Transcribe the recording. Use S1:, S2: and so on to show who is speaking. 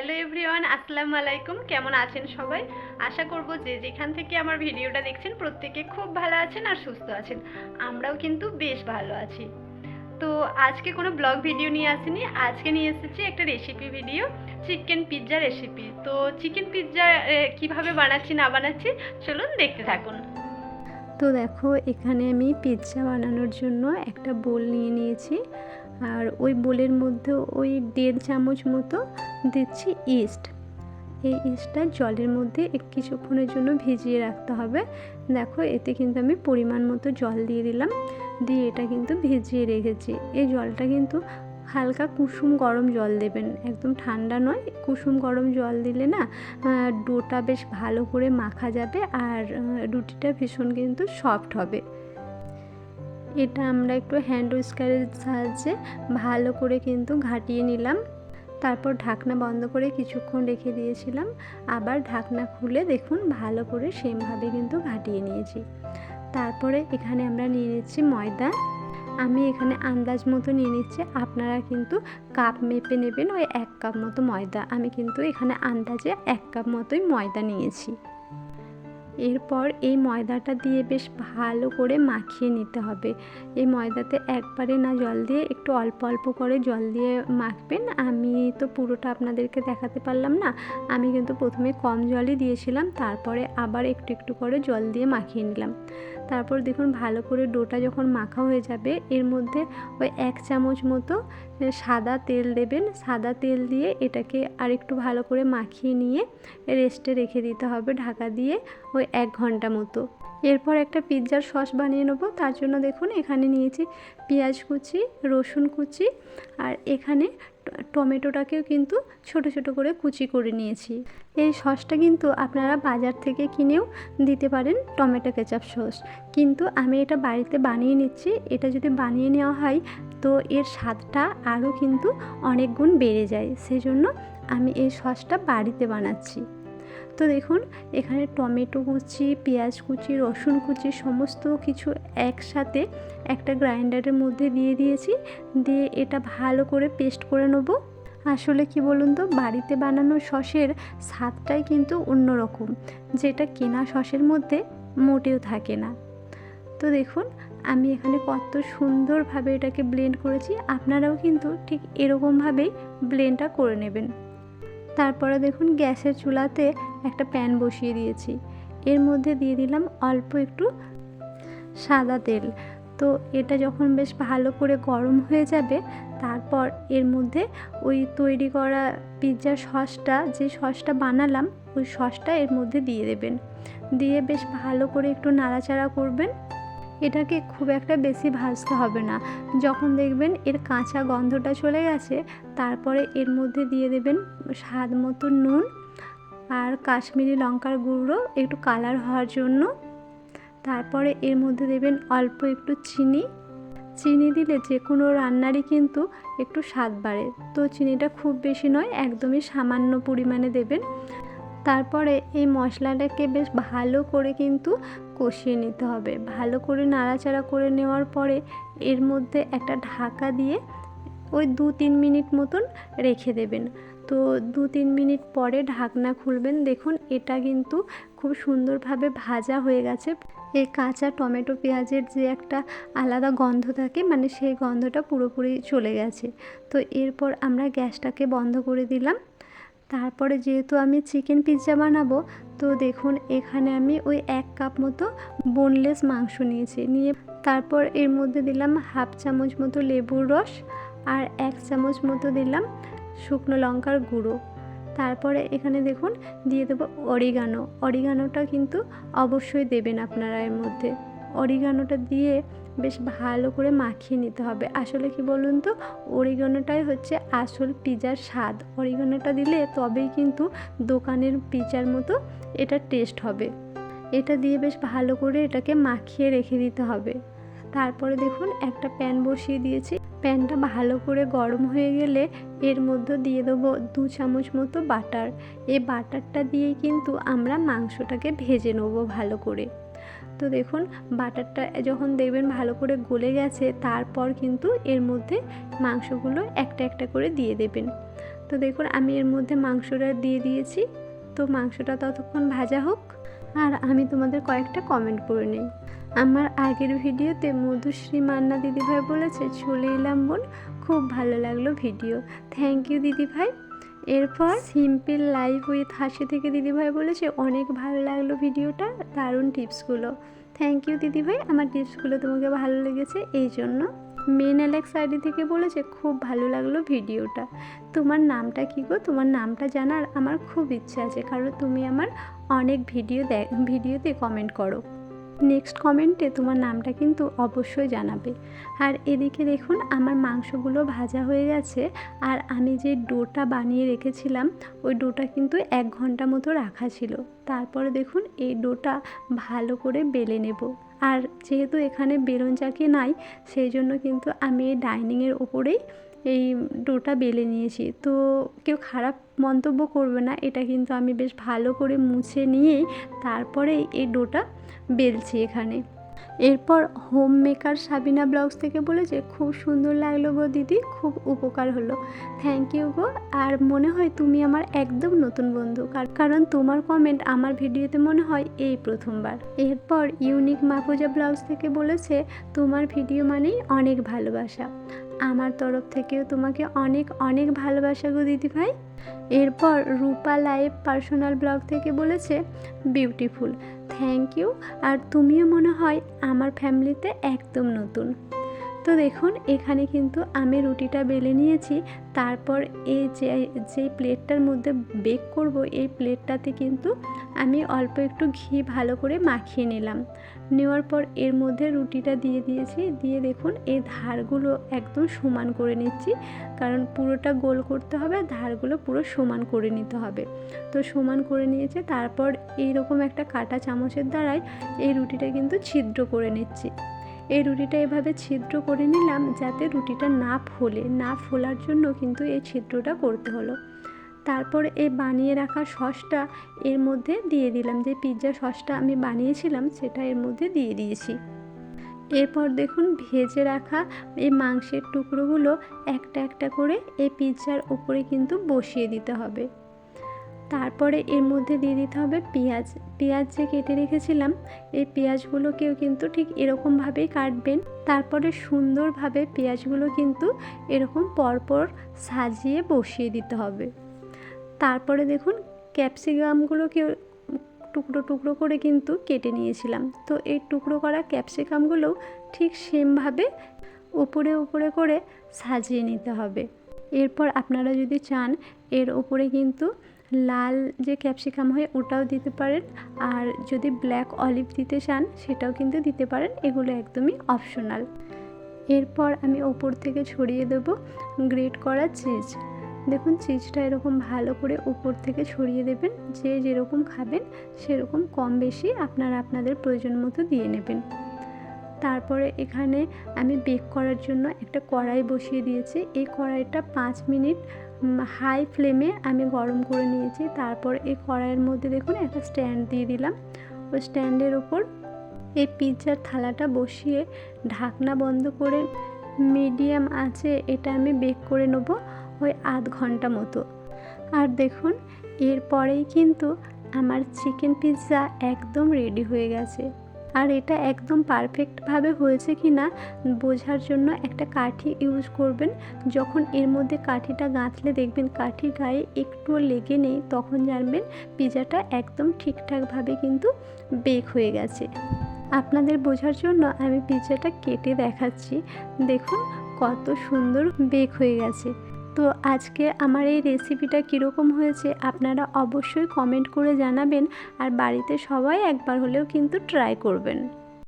S1: Hello everyone, আসসালামু আলাইকুম। কেমন আছেন সবাই? আশা করব যে যেখান থেকে আমার ভিডিওটা দেখছেন, প্রত্যেকে খুব ভালো আছেন আর সুস্থ আছেন। আমরাও কিন্তু বেশ ভালো আছি। তো আজকে কোনো ব্লগ ভিডিও নিয়ে আসিনি। আজকে নিয়ে এসেছি একটা recipe video chicken pizza recipe তো চিকেন পিৎজা কীভাবে বানাচ্ছি, না বানাচ্ছি, চলুন দেখতে থাকুন।
S2: তো দেখো, এখানে আমি পিৎজা বানানোর জন্য একটা বোল নিয়ে নিয়েছি। আর ওই বোলের মধ্যে ওই দেড় চামচ মতো দিচ্ছি ইস্ট। এই ইস্টটা জলের মধ্যে কিছুক্ষণের জন্য ভিজিয়ে রাখতে হবে। দেখো, এতে কিন্তু আমি পরিমাণ মতো জল দিয়ে দিলাম। দিয়ে এটা কিন্তু ভিজিয়ে রেখেছি। এই জলটা কিন্তু হালকা কুসুম গরম জল দেবেন। একদম ঠান্ডা নয়, কুসুম গরম জল দিলে না ডোটা বেশ ভালো করে মাখা যাবে আর রুটিটা ভীষণ কিন্তু সফট হবে। এটা আমরা একটু হ্যান্ড উস্কারের সাহায্যে ভালো করে কিন্তু ঘাটিয়ে নিলাম। তারপর ঢাকনা বন্ধ করে কিছুক্ষণ রেখে দিয়েছিলাম। আবার ঢাকনা খুলে দেখুন ভালো করে সেমভাবে কিন্তু ঘাটিয়ে নিয়েছি। তারপরে এখানে আমরা নিয়ে নিচ্ছি ময়দা। আমি এখানে আন্দাজ মতো নিয়ে নিচ্ছি। আপনারা কিন্তু কাপ মেপে নেবেন ওই এক কাপ মতো ময়দা। আমি কিন্তু এখানে আন্দাজে এক কাপ মতোই ময়দা নিয়েছি। এরপর এই ময়দাটা দিয়ে বেশ ভালো করে মাখিয়ে নিতে হবে। এই ময়দাতে একবারে না জল দিয়ে, একটু অল্প অল্প করে জল দিয়ে মাখবেন। আমি তো পুরোটা আপনাদেরকে দেখাতে পারলাম না। আমি কিন্তু প্রথমে কম জলই দিয়েছিলাম, তারপরে আবার একটু একটু করে জল দিয়ে মাখিয়ে নিলাম। তারপর দেখুন ভালো করে ডোটা যখন মাখা হয়ে যাবে, এর মধ্যে ওই এক চামচ মতো সাদা তেল দেবেন। সাদা তেল দিয়ে এটাকে আরেকটু ভালো করে মাখিয়ে নিয়ে রেস্টে রেখে দিতে হবে ঢাকা দিয়ে ওই এক ঘণ্টা মতো। এরপর একটা পিৎজার সস বানিয়ে নেব। তার জন্য দেখুন এখানে নিয়েছি পেঁয়াজ কুচি, রসুন কুচি আর এখানে টমেটোটাকেও কিন্তু ছোট ছোট করে কুচি করে নিয়েছি। এই সসটা কিন্তু আপনারা বাজার থেকে কিনেও দিতে পারেন টমেটো কেচাপ সস। কিন্তু আমি এটা বাড়িতে বানিয়ে নিচ্ছি, এটা যদি বানিয়ে নেওয়া হয় তো এর স্বাদটা আরও কিন্তু অনেক গুণ বেড়ে যায়। সেজন্য আমি এই সসটা বাড়িতে বানাচ্ছি। তো দেখুন, এখানে টমেটো কুচি, পেঁয়াজ কুচি, রসুন কুচি সমস্ত কিছু একসাথে একটা গ্রাইন্ডারের মধ্যে দিয়ে দিয়েছি। দিয়ে এটা ভালো করে পেস্ট করে নেব। আসলে কি বলুন তো, বাড়িতে বানানো সসের স্বাদটাই কিন্তু অন্যরকম, যেটা কেনা সসের মধ্যে মোটেও থাকে না। তো দেখুন, আমি এখানে কত সুন্দরভাবে এটাকে ব্লেন্ড করেছি। আপনারাও কিন্তু ঠিক এরকমভাবেই ব্লেন্ডটা করে নেবেন। তারপরে দেখুন গ্যাসের চুলাতে একটা প্যান বসিয়ে দিয়েছি। এর মধ্যে দিয়ে দিলাম অল্প একটু সাদা তেল। তো এটা যখন বেশ ভালো করে গরম হয়ে যাবে, তারপর এর মধ্যে ওই তৈরি করা পিৎজার সসটা, যে সসটা বানালাম, ওই সসটা এর মধ্যে দিয়ে দেবেন। দিয়ে বেশ ভালো করে একটু নাড়াচাড়া করবেন। এটাকে খুব একটা বেশি ভাজতে হবে না। যখন দেখবেন এর কাঁচা গন্ধটা চলে গেছে, তারপরে এর মধ্যে দিয়ে দেবেন স্বাদ মতো নুন আর কাশ্মীরি লঙ্কার গুঁড়ো, একটু কালার হওয়ার জন্য। তারপরে এর মধ্যে দেবেন অল্প একটু চিনি। চিনি দিলে যে কোনো রান্নারই কিন্তু একটু স্বাদ বাড়ে। তো চিনিটা খুব বেশি নয়, একদমই সামান্য পরিমাণে দেবেন। তারপরে এই মশলাটাকে বেশ ভালো করে কিন্তু কষিয়ে নিতে হবে। ভালো করে নাড়াচাড়া করে নেওয়ার পরে এর মধ্যে একটা ঢাকা দিয়ে ওই দু তিন মিনিট মতন রেখে দেবেন। তো দু তিন মিনিট পরে ঢাকনা খুলবেন। দেখুন, এটা কিন্তু খুব সুন্দরভাবে ভাজা হয়ে গেছে। এই কাঁচা টমেটো পেঁয়াজের যে একটা আলাদা গন্ধ থাকে মানে সেই গন্ধটা পুরোপুরি চলে গেছে। তো এরপর আমরা গ্যাসটাকে বন্ধ করে দিলাম। তারপরে যেহেতু আমি চিকেন পিৎজা বানাবো, তো দেখুন এখানে আমি ওই এক কাপ মতো বোনলেস মাংস নিয়েছি। নিয়ে তারপর এর মধ্যে দিলাম হাফ চামচ মতো লেবুর রস আর এক চামচ মতো দিলাম শুকনো লঙ্কার গুঁড়ো। তারপরে এখানে দেখুন দিয়ে দেবো অরিগানো অরিগানোটা কিন্তু অবশ্যই দেবেন আপনারা এর মধ্যে। অরিগানোটা দিয়ে বেশ ভালো করে মাখিয়ে নিতে হবে। আসলে কি বলুন তো, অরিগানোটাই হচ্ছে আসল পিজার স্বাদ। অরিগানোটা দিলে তবেই কিন্তু দোকানের পিজার মতো এটা টেস্ট হবে। এটা দিয়ে বেশ ভালো করে এটাকে মাখিয়ে রেখে দিতে হবে। তারপরে দেখুন, একটা প্যান বসিয়ে দিয়েছি। প্যানটা ভালো করে গরম হয়ে গেলে এর মধ্যে দিয়ে দেবো দু চামচ মতো বাটার। এই বাটারটা দিয়েই কিন্তু আমরা মাংসটাকে ভেজে নেব ভালো করে। তো দেখুন, বাটারটা যখন দেখবেন ভালো করে গলে গেছে, তারপর কিন্তু এর মধ্যে মাংসগুলো একটা একটা করে দিয়ে দেবেন। তো দেখুন, আমি এর মধ্যে মাংসটা দিয়ে দিয়েছি। তো মাংসটা ততক্ষণ ভাজা হোক। আর আমি তোমাদের কয়েকটা কমেন্ট করে নিই। আমার আগের ভিডিওতে মধুশ্রী মান্না দিদিভাই বলেছে, চলে এলাম বোন, খুব ভালো লাগল ভিডিও থ্যাংক ইউ দিদিভাই। এরপর সিম্পল লাইফ উইথ হাসি থেকে দিদিভাই বলেছে, অনেক ভালো লাগল ভিডিওটা, দারুণ টিপসগুলো। থ্যাংক ইউ দিদিভাই, আমার টিপসগুলো তোমাকে ভালো লেগেছে, এই জন্য মেন অ্যালেক্স আইডি থেকে বলেছে, খুব ভালো লাগল ভিডিওটা। তোমার নামটা কী গো? তোমার নামটা জানার আমার খুব ইচ্ছা আছে, কারণ তুমি আমার অনেক ভিডিও দেখ ভিডিওতে কমেন্ট করো। নেক্সট কমেন্টে তোমার নামটা কিন্তু অবশ্যই জানাবে। আর এদিকে দেখুন, আমার মাংসগুলো ভাজা হয়ে গেছে, আর আমি যে ডোটা বানিয়ে রেখেছিলাম, ওই ডোটা কিন্তু এক ঘণ্টা মতো রাখা ছিল। তারপরে দেখুন, এই ডোটা ভালো করে বেলে নেব। আর যেহেতু এখানে বেলুন চাকি নাই, সেই জন্য কিন্তু আমি এই ডাইনিংয়ের ওপরেই এই ডোটা বেলে নিয়েছি। তো কেউ খারাপ মন্তব্য করবে না, এটা কিন্তু আমি বেশ ভালো করে মুছে নিয়েই তারপরে এই ডোটা বেলছি এখানে। এরপর হোম মেকার সাবিনা ব্লগস থেকে বলেছে, খুব সুন্দর লাগল গো দিদি, খুব উপকার হলো। Thank you go. আর মনে হয় তুমি আমার একদম নতুন বন্ধু। কার- কারণ তোমার কমেন্ট আমার ভিডিওতে মনে হয় এই প্রথমবার। এরপর ইউনিক মাফুজা ব্লগস থেকে বলেছে, তোমার ভিডিও মানেই অনেক ভালোবাসা। আমার তরফ থেকেও তোমাকে অনেক অনেক ভালোবাসা গো দিদিভাই এরপর রূপা লাইভ পার্সোনাল ব্লগ থেকে বলেছে বিউটিফুল থ্যাংক ইউ আর তুমিও মনে হয় আমার ফ্যামিলিতে একদম নতুন। তো দেখুন, এখানে কিন্তু আমি রুটিটা বেলে নিয়েছি, তারপর এই যে যে প্লেটটার মধ্যে বেক করব, এই প্লেটটাতে কিন্তু আমি অল্প একটু ঘি ভালো করে মাখিয়ে নিলাম। নেওয়ার পর এর মধ্যে রুটিটা দিয়ে দিয়েছি। দিয়ে দেখুন, এই ধারগুলো একদম সমান করে নিচ্ছি। কারণ পুরোটা গোল করতে হবে আর ধারগুলো পুরো সমান করে নিতে হবে। তো সমান করে নিয়েছে, তারপর এইরকম একটা কাটা চামচের দ্বারাই এই রুটিটা কিন্তু ছিদ্র করে নিচ্ছি। এই রুটিটা এভাবে ছিদ্র করে নিলাম যাতে রুটিটা না ফোলে। না ফোলার জন্য কিন্তু এই ছিদ্রটা করতে হলো। তারপর এই বানিয়ে রাখা সসটা এর মধ্যে দিয়ে দিলাম। যে পিৎজা সসটা আমি বানিয়েছিলাম, সেটা এর মধ্যে দিয়ে দিয়েছি। এরপর দেখুন, ভেজে রাখা এই মাংসের টুকরোগুলো একটা একটা করে এই পিৎজার উপরে কিন্তু বসিয়ে দিতে হবে। তারপরে এর মধ্যে দিয়ে দিতে হবে পেঁয়াজ। পেঁয়াজ যে কেটে রেখেছিলাম, এই পেঁয়াজগুলোকেও কিন্তু ঠিক এরকমভাবেই কাটবেন। তারপরে সুন্দরভাবে পেঁয়াজগুলো কিন্তু এরকম পরপর সাজিয়ে বসিয়ে দিতে হবে। তারপরে দেখুন ক্যাপসিকামগুলোকে টুকরো টুকরো করে কিন্তু কেটে নিয়েছিলাম। তো এই টুকরো করা ক্যাপসিকামগুলোও ঠিক সেমভাবে উপরে উপরে করে সাজিয়ে নিতে হবে। এরপর আপনারা যদি চান, এর ওপরে কিন্তু লাল যে ক্যাপসিকাম হয় ওটাও দিতে পারেন। আর যদি ব্ল্যাক অলিভ দিতে চান, সেটাও কিন্তু দিতে পারেন। এগুলো একদমই অপশনাল। এরপর আমি ওপর থেকে ছড়িয়ে দেব গ্রেট করা চিজ। দেখুন, চিজটা এরকম ভালো করে উপর থেকে ছড়িয়ে দেবেন। যে যেরকম খাবেন, সেরকম কম বেশি আপনারা আপনাদের প্রয়োজন মতো দিয়ে নেবেন। তারপরে এখানে আমি বেক করার জন্য একটা কড়াই বসিয়ে দিয়েছি। এই কড়াইটা পাঁচ মিনিট হাই ফ্লেমে আমি গরম করে নিয়েছি। তারপর এই কড়াইয়ের মধ্যে দেখুন, একটা স্ট্যান্ড দিয়ে দিলাম। ওই স্ট্যান্ডের ওপর এই পিৎজার থালাটা বসিয়ে ঢাকনা বন্ধ করে মিডিয়াম আছে, এটা আমি বেক করে নেব। ওই আধ ঘণ্টা মতো। আর দেখুন, এরপরেই কিন্তু আমার চিকেন পিৎজা একদম রেডি হয়ে গেছে। আর এটা একদম পারফেক্টভাবে হয়েছে কি না বোঝার জন্য একটা কাঠি ইউজ করবেন। যখন এর মধ্যে কাঠিটা গাঁথলে দেখবেন কাঠির গায়ে একটুও লেগে নেই, তখন জানবেন পিৎজাটা একদম ঠিকঠাকভাবে কিন্তু বেক হয়ে গেছে। আপনাদের বোঝার জন্য আমি পিৎজাটা কেটে দেখাচ্ছি। দেখুন কত সুন্দর বেক হয়ে গেছে। তো আজকে আমার এই রেসিপিটা কীরকম হয়েছে আপনারা অবশ্যই কমেন্ট করে জানাবেন আর বাড়িতে সবাই একবার হলেও কিন্তু ট্রাই করবেন।